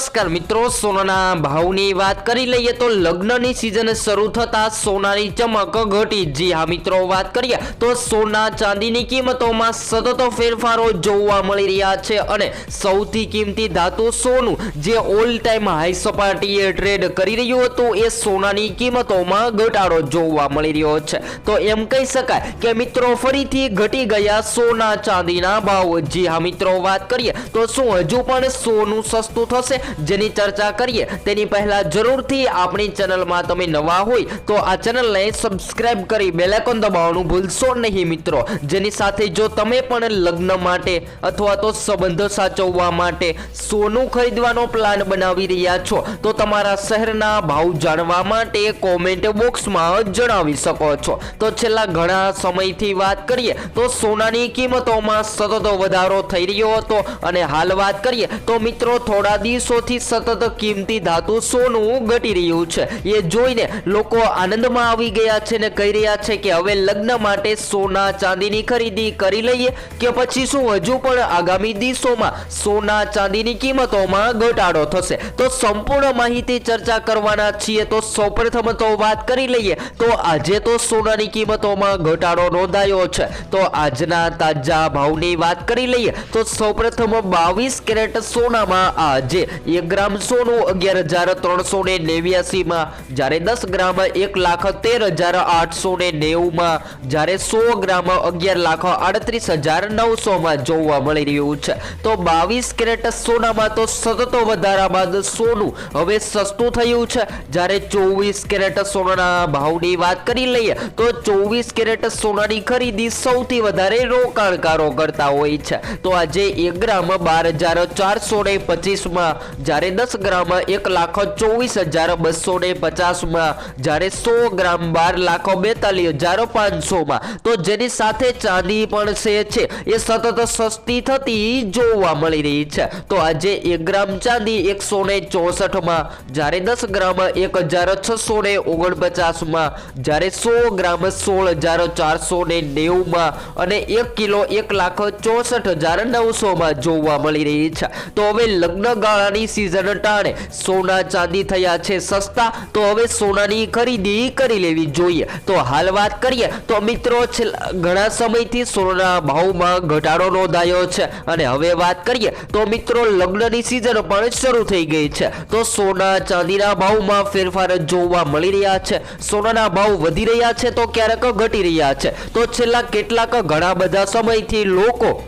નમસ્કાર મિત્રો, સોનાના ભાવની વાત કરી લઈએ તો લગ્નની સિઝન શરૂ થતા સોનાની ચમક ઘટી. જી હા મિત્રો, વાત કરીએ તો સોના ચાંદીની કિંમતોમાં સતત ફેરફારો જોવા મળી રહ્યા છે અને સૌથી કિંમતી ધાતુ સોનું જે ઓલ ટાઈમ હાઈ સપાટીએ ટ્રેડ કરી રહ્યું હતું એ સોનાની કિંમતોમાં ઘટાડો જોવા મળી રહ્યો છે. તો એમ કહી શકાય કે મિત્રો, ફરીથી ઘટી ગયા સોના ચાંદીના ભાવ. જી હા મિત્રો, વાત કરીએ તો શું હજુ પણ સોનું સસ્તું થશે? જેની ચર્ચા કરીએ, તેની પહેલા જરૂરથી આપણી ચેનલમાં તમે નવા હોય તો આ ચેનલને સબસ્ક્રાઇબ કરી બેલેકોન દબાવવાનું ભૂલશો નહીં મિત્રો. જેની સાથે જો તમે પણ લગ્ન માટે અથવા તો સંબંધો સાચવવા માટે સોનું ખરીદવાનો પ્લાન બનાવી રહ્યા છો, તો તમારા શહેરના ભાવ જાણવા માટે કોમેન્ટ બોક્સમાં જણાવી શકો છો. તો છેલ્લા ઘણા સમયથી વાત કરીએ, તો સોનાની કિંમતોમાં સતત વધારો થઈ રહ્યો હતો. અને હાલ વાત કરીએ, તો મિત્રો થોડા દિવસોથી સતત કિંમતી ધાતુ સોનું ઘટી રહ્યું છે. એ જોઈને લોકો આનંદમાં આવી ગયા છે ને કહી રહ્યા છે કે હવે લગ્ન માટે સોના ચાંદીની ખરીદી કરી લઈએ કે પછી શું હજુ પણ આગામી દિવસોમાં સોના ચાંદીની કિંમતોમાં ઘટાડો થશે. તો સંપૂર્ણ માહિતી ચર્ચા કરવાના છીએ તો સૌપ્રથમ તો વાત કરી લઈએ તો આજે તો સોનાની કિંમતોમાં ઘટાડો નોંધાયો છે. તો આજના તાજા ભાવની વાત કરી લઈએ તો સૌપ્રથમ બાવીસ કેરેટ સોનામાં આજે એક ગ્રામ સોનું, અગિયાર હજાર ત્રણસો ને નેવ્યાસીમાં. જ્યારે દસ ગ્રામ એક લાખ તેર હજાર આઠસો ને નેવુંમાં. જ્યારે સો ગ્રામ અગિયાર લાખ આડત્રીસ હજાર નવસોમાં જોવા મળી રહ્યું છે. તો બાવીસ કેરેટ સોનામાં તો સતત વધારા બાદ સોનું હવે સસ્તું થયું છે. જ્યારે ચોવીસ કેરેટ સોનાના ભાવની વાત કરી લઈએ, તો ચોવીસ કેરેટ સોનાની ખરીદી સૌથી વધારે રોકાણકારો કરતા હોય છે. તો આજે એક ગ્રામ બાર હજાર ચારસો ને પચીસમાં જ્યારે દસ ગ્રામ એક લાખ ચોવીસ હજાર બસો ને પચાસમાં, જ્યારે સો ગ્રામ બાર લાખ બેતાલીસ હજાર પાંચસોમાં. તો જેની સાથે ચાંદી પણ છે, એ સતત સસ્તી થતી જોવા મળી રહી છે. તો આજે એક ગ્રામ ચાંદી એકસો ને ચોસઠમાં, જ્યારે દસ ગ્રામ એક હજાર છસો ને ઓગણપચાસમાં, જ્યારે સો ગ્રામ સોળ હજાર ચારસો ને નેવુંમાં અને એક કિલો એક લાખ ચોસઠ હજાર નવસોમાં જોવા મળી રહી છે. તો હવે લગ્ન ગાળાની સિઝન ટાણે સોના ચાંદી થયા છે સસ્તા, તો હવે સોનાની ખરીદી કરી લેવી જોઈએ. તો હાલ વાત કરીએ, તો મિત્રો ઘણા સમયથી સોનાના ભાવમાં ઘટાડો નોંધાયો છે. અને હવે વાત કરીએ, તો મિત્રો લગ્નની સિઝન પણ શરૂ થઈ ગઈ છે. તો સોના ચાંદીના ભાવમાં ફેરફાર જોવા મળી રહ્યા છે. સોનાના ભાવ વધી રહ્યા છે, તો ક્યારેક ઘટી રહ્યા છે. તો છેલ્લા કેટલાક ઘણા બધા સમયથી લોકો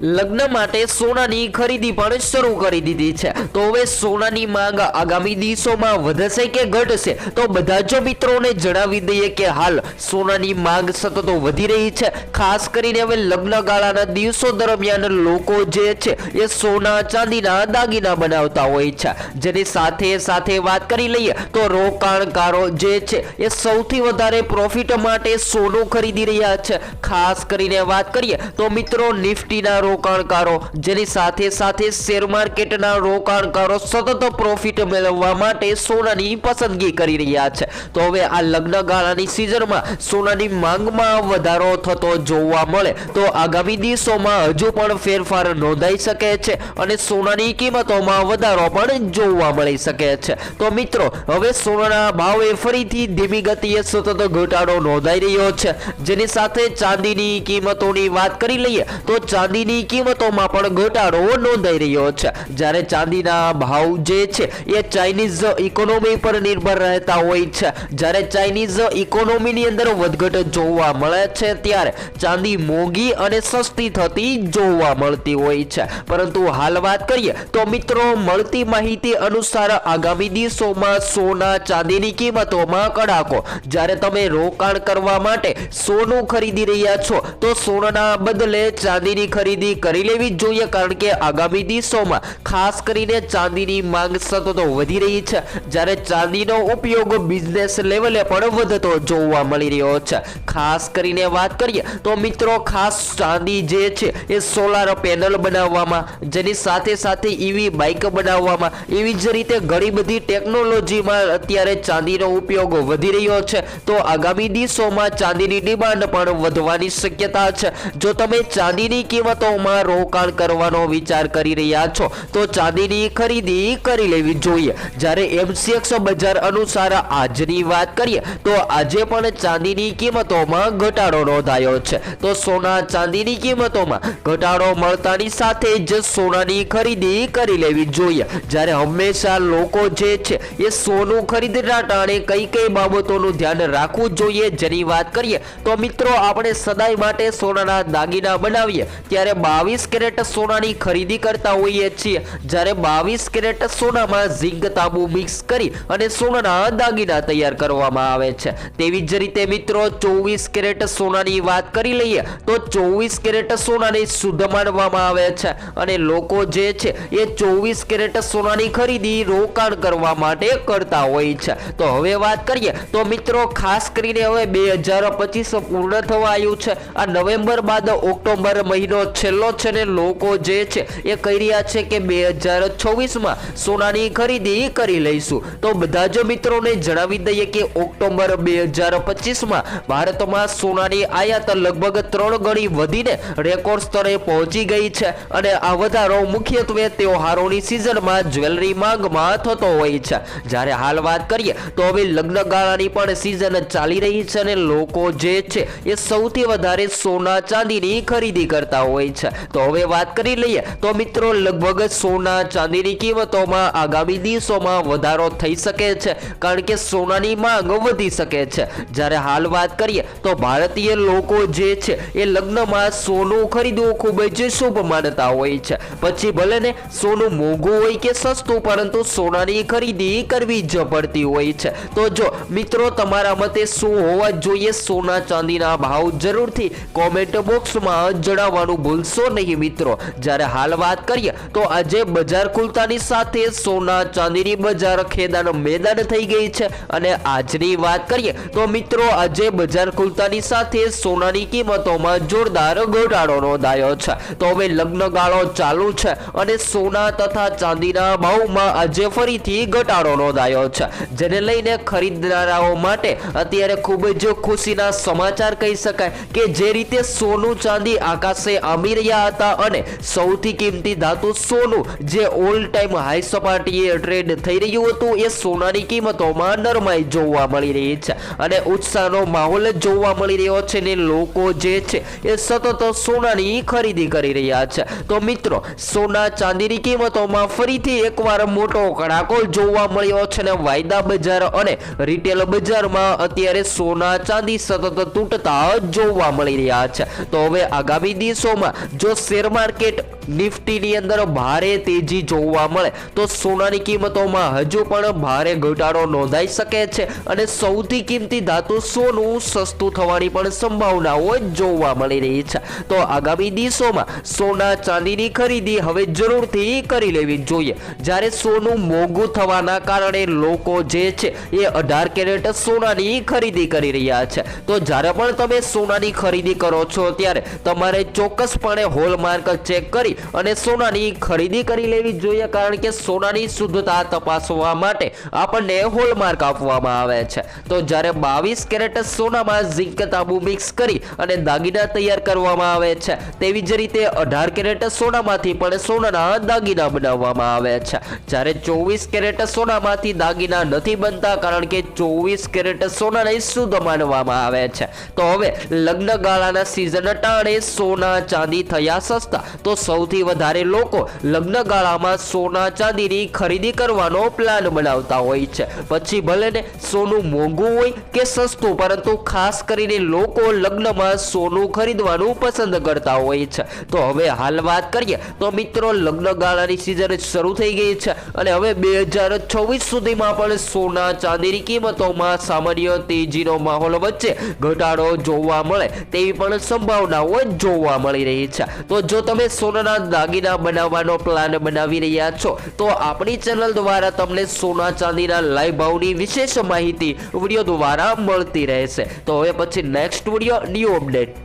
લગ્ન માટે સોનાની ખરીદી પણ શરૂ કરી દીધી છે. તો હવે સોનાની માંગ આગામી દિવસોમાં વધશે કે ઘટશે? તો બધા જ મિત્રોને જણાવી દઈએ કે હાલ સોનાની માંગ સતત વધી રહી છે. ખાસ કરીને હવે લગ્ન ગાળાના દિવસો દરમિયાન લોકો જે છે એ સોના ચાંદીના દાગીના બનાવતા હોય છે. જેની સાથે સાથે વાત કરી લઈએ તો રોકાણકારો જે છે એ સૌથી વધારે પ્રોફિટ માટે સોનું ખરીદી રહ્યા છે. ખાસ કરીને વાત કરીએ તો મિત્રો નિફ્ટીના રોકાણકારો, જેની સાથે સાથે શેર માર્કેટના રોકાણકારો સતત પ્રોફિટ મેળવવા માટે સોનાની પસંદગી કરી રહ્યા છે. તો હવે આ લગ્ન ગાળાની સિઝનમાં સોનાની માંગમાં વધારો થતો જોવા મળે. તો આગામી દિવસોમાં હજુ પણ ફેરફાર નોંધાઈ શકે છે અને સોનાની કિંમતોમાં વધારો પણ જોવા મળી શકે છે. તો મિત્રો, હવે સોનાના ભાવે ફરીથી ધીમી ગતિએ સતત ઘટાડો નોંધાઈ રહ્યો છે. જેની સાથે ચાંદીની કિંમતોની વાત કરી લઈએ, તો ચાંદીની કિંમતોમાં પણ ઘટાડો નોંધાઈ રહ્યો છે. જ્યારે ચાંદીના ભાવ જે છે, એ ચાઇનીઝ ઇકોનોમી પર નિર્ભર રહેતા હોય છે. જ્યારે ચાઇનીઝ ઇકોનોમીની અંદર વધઘટ જોવા મળે છે, ત્યારે ચાંદી મોંઘી અને સસ્તી થતી જોવા મળતી હોય છે. પરંતુ હાલ વાત કરીએ, તો મિત્રો, મળતી માહિતી અનુસાર આગામી દિવસોમાં સોના ચાંદીની કિંમતોમાં કડાકો. જ્યારે તમે રોકાણ કરવા માટે સોનું ખરીદી રહ્યા છો, તો સોનાના બદલે ચાંદીની ખરીદી કરી લેવી જ જોઈએ, કારણ કે આગામી દિવસોમાં ખાસ કરીને ચાંદીની માંગ સતત વધી રહી છે. જ્યારે ચાંદીનો ઉપયોગ બિઝનેસ લેવલે પણ વધતો જોવા મળી રહ્યો છે. ખાસ કરીને વાત કરીએ તો મિત્રો, ખાસ ચાંદી જે છે એ સોલાર પેનલ બનાવવામાં, જેની સાથે સાથે ઈવી બાઇક બનાવવામાં, એવી જ રીતે ઘણી બધી ટેકનોલોજીમાં અત્યારે ચાંદીનો ઉપયોગ વધી રહ્યો છે. તો આગામી દિવસોમાં ચાંદીની ડિમાન્ડ પણ વધવાની શક્યતા છે. જો તમે ચાંદીની કિંમતો કિંમતોમાં રોકાણ કરવાનો વિચાર કરી રહ્યા છો. તો ચાંદીની ખરીદી કરી લેવી જોઈએ. જ્યારે એમસીએક્સ બજાર અનુસાર આજની વાત કરીએ, તો આજે પણ ચાંદીની કિંમતોમાં ઘટાડો નોંધાયો છે. તો સોના ચાંદીની કિંમતોમાં ઘટાડો મળતાની સાથે જ સોનાની ખરીદી કરી લેવી જોઈએ. જ્યારે હંમેશા લોકો જે છે, એ સોનું ખરીદના ટાણે કઈ કઈ બાબતોનું ધ્યાન રાખવું જોઈએ જેની વાત કરીએ, તો મિત્રો આપણે સદાય માટે સોનાના દાગીના બનાવીએ. ત્યારે બાવીસ કેરેટ સોનાની ખરીદી કરતા હોઈએ છીએ. જ્યારે બાવીસ કેરેટ સોનામાં ઝીંક તાંબુ મિક્સ કરી અને સોનાના દાગીના તૈયાર કરવામાં આવે છે. તેવી જ રીતે મિત્રો, ચોવીસ કેરેટ સોનાની વાત કરી લઈએ, તો ચોવીસ કેરેટ સોનાને શુદ્ધ માનવામાં આવે છે. અને લોકો જે છે, એ ચોવીસ કેરેટ સોનાની ખરીદી રોકાણ કરવા માટે કરતા હોય છે. તો હવે વાત કરીએ, તો મિત્રો, ખાસ કરીને હવે બે હજાર પચીસ પૂર્ણ થવા આવ્યું છે. આ નવેમ્બર બાદ ઓક્ટોબર મહિનો છેલ્લો છે ને લોકો જે છે એ કહી રહ્યા છે કે બે હજાર છવ્વીસમાં સોનાની ખરીદી કરી લઈશું. તો બધા જ મિત્રોને જણાવી દઈએ કે ઓક્ટોબર બે હજાર પચીસમાં ભારતમાં સોનાની આયાત લગભગ ત્રણ ગણી વધીને રેકોર્ડ સ્તરે પહોંચી ગઈ છે અને આ વધારો મુખ્યત્વે તહેવારોની સિઝનમાં જ્વેલરી માંગમાં થતો હોય છે. જ્યારે હાલ વાત કરીએ તો હવે લગ્ન ગાળાની પણ સિઝન ચાલી રહી છે અને લોકો જે છે એ સૌથી વધારે સોના ચાંદીની ખરીદી કરતા હોય છે. તો હવે વાત કરી લઈએ. તો મિત્રો, લગભગ સોના ચાંદીની કિંમતોમાં આગામી દિવસોમાં વધારો થઈ શકે છે. કારણ કે સોનાની માંગ વધી શકે છે. જ્યારે હાલ વાત કરીએ, તો ભારતીય લોકો જે છે, એ લગ્નમાં સોનું ખરીદવું ખૂબ જ શુભ માનતા હોય છે. પછી ભલે ને સોનું મોંઘું હોય કે સસ્તું, પરંતુ સોનાની ખરીદી કરવી જ પડતી હોય છે. તો જો મિત્રો, તમારા મતે શું હોવા જોઈએ? સોના ચાંદીના ભાવ જરૂરથી કોમેન્ટ બોક્સમાં જણાવવાનું ભૂલશો નહીં મિત્રો. જ્યારે હાલ વાત કરીએ, તો આજે બજાર ખુલતાની સાથે સોના ચાંદીની બજાર ખેદાનો મેદાન થઈ ગઈ છે. અને આજની વાત કરીએ, તો મિત્રો, આજે બજાર ખુલતાની સાથે સોનાની કિંમતોમાં જોરદાર ઘટાડો નોંધાયો છે. તો હવે લગ્ન ગાળો ચાલુ છે અને સોના તથા ચાંદીના ભાવમાં આજે ફરીથી ઘટાડો નોંધાયો છે. જેને લઈને ખરીદનારાઓ માટે અત્યારે ખૂબ જ ખુશીના સમાચાર કહી શકાય કે જે રીતે સોનું ચાંદી આકાશે આંબી રહ્યા હતા અને સૌથી કિંમતી ધાતુ સોનું જે ઓલ ટાઈમ હાઈ સપાટીએ ટ્રેડ થઈ રહ્યું હતું, એ સોનાની કિંમતોમાં નરમાઈ જોવા મળી રહી છે અને ઉત્સાહનો માહોલ જોવા મળી રહ્યો છે ને લોકો જે છે એ સતત સોનાની ખરીદી કરી રહ્યા છે. તો મિત્રો, સોના ચાંદીની કિંમતોમાં ફરીથી એકવાર મોટો કડાકો જોવા મળ્યો છે ને વાયદા બજાર અને રિટેલ બજારમાં અત્યારે સોના ચાંદી સતત તૂટતા જોવા મળી રહ્યા છે. તો હવે આગામી દિવસોમાં જો શેર માર્કેટ નિફ્ટીની અંદર ભારે તેજી જોવા મળે. તો સોનાની કિંમતોમાં હજુ પણ ભારે ઘટાડો નોંધાઈ શકે છે અને સૌથી કિંમતી ધાતુ સોનું સસ્તું થવાની પણ સંભાવનાઓ જોવા મળી રહી છે. તો આગામી દિવસોમાં સોના ચાંદીની ખરીદી હવે જરૂરથી કરી લેવી જોઈએ. જ્યારે સોનું મોંઘું થવાના કારણે લોકો જે છે એ અઢાર કેરેટ સોનાની ખરીદી કરી રહ્યા છે. તો જ્યારે પણ તમે સોનાની ખરીદી કરો છો ત્યારે તમારે ચોક્કસપણે હોલમાર્ક ચેક કરી અને સોનાની ખરીદી કરી લેવી જોઈએ, કારણ કે સોનાની શુદ્ધતા તપાસવા માટે આપણને હોલમાર્ક આપવામાં આવે છે. તો જ્યારે બાવીસ કેરેટ સોનામાં ઝીંક તાંબુ મિક્સ કરી અને દાગીના તૈયાર કરવામાં આવે છે, તેવી જ રીતે અઢાર કેરેટ સોનામાંથી પણ સોનાના દાગીના બનાવવામાં આવે છે. જ્યારે ચોવીસ કેરેટ સોનામાંથી દાગીના નથી બનતા, કારણ કે ચોવીસ કેરેટ સોનાને શુદ્ધ માનવામાં આવે છે. તો હવે લગ્ન ગાળાના સિઝન ટાણે સોના ચાંદી થયા સસ્તા, તો સૌથી વધારે લોકો લગ્ન ગાળામાં સોના ચાંદીની ખરીદી કરવાનો પ્લાન બનાવતા હોય છે. પછી ભલે ને સોનું મોંઘું હોય કે સસ્તું, પરંતુ ખાસ કરીને લોકો લગ્નમાં સોનું ખરીદવાનું પસંદ કરતા હોય છે. તો હવે હાલ વાત કરીએ, તો મિત્રો લગ્ન ગાળાની સિઝન શરૂ થઈ ગઈ છે અને હવે બે હજાર છવ્વીસ સુધીમાં પણ સોના ચાંદીની કિંમતોમાં સામાન્ય તેજીનો માહોલ વચ્ચે ઘટાડો જોવા મળે તેવી પણ સંભાવનાઓ જોવા મળી રહી છે. તો જો તમે દાગીના બનાવવાનો પ્લાન બનાવી રહ્યા છો. તો આપણી ચેનલ દ્વારા તમને સોના ચાંદીના લાઈવ ભાવની વિશેષ માહિતી વીડિયો દ્વારા મળતી રહેશે. તો હવે પછી નેક્સ્ટ વીડિયો ન્યૂ અપડેટ